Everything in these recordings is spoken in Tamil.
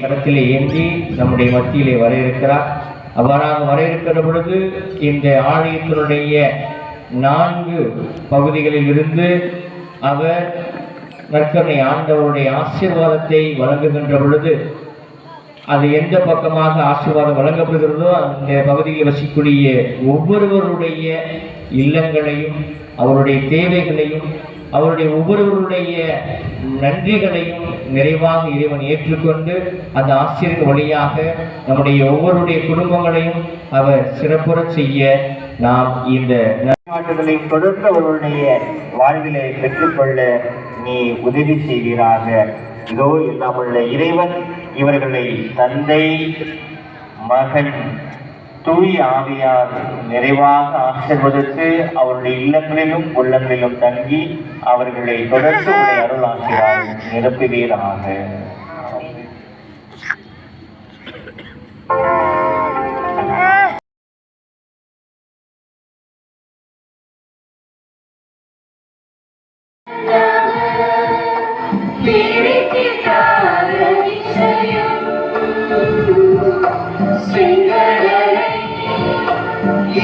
கரத்திலே ஏந்தி நம்முடைய மத்தியிலே வர இருக்கிறார் அவ்வாறாக வர இருக்கிற பொழுது இந்த ஆலயத்தினுடைய நான்கு பகுதிகளில் இருந்து அவர் நற்கருணை ஆண்டவருடைய ஆசீர்வாதத்தை வழங்குகின்ற பொழுது அது எந்த பக்கமாக ஆசீர்வாதம் வழங்கப்படுகிறதோ அந்த பகுதியில் வசிக்கக்கூடிய ஒவ்வொருவருடைய இல்லங்களையும் அவருடைய தேவைகளையும் அவருடைய ஒவ்வொருவருடைய நன்றிகளையும் நிறைவாக இறைவன் ஏற்றுக்கொண்டு அந்த ஆசிரியர் வழியாக நம்முடைய ஒவ்வொருடைய குடும்பங்களையும் அவர் சிறப்புறச் செய்ய நாம் இந்த நாட்டுகளை தொடர்ந்து அவருடைய வாழ்விலை பெற்றுக்கொள்ள நீ உதவி செய்வீராக. இதோ இல்லாமல்ல இறைவன் இவர்களை தந்தை மகன் தூய் ஆவியார் நிறைவாக ஆசிர்வதித்து அவருடைய இல்லங்களிலும் உள்ளங்களிலும் தங்கி அவர்களை தொடர்ந்து உடைய அருள் ஆசிரியர் நிரப்புவீராக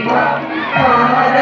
Viva, para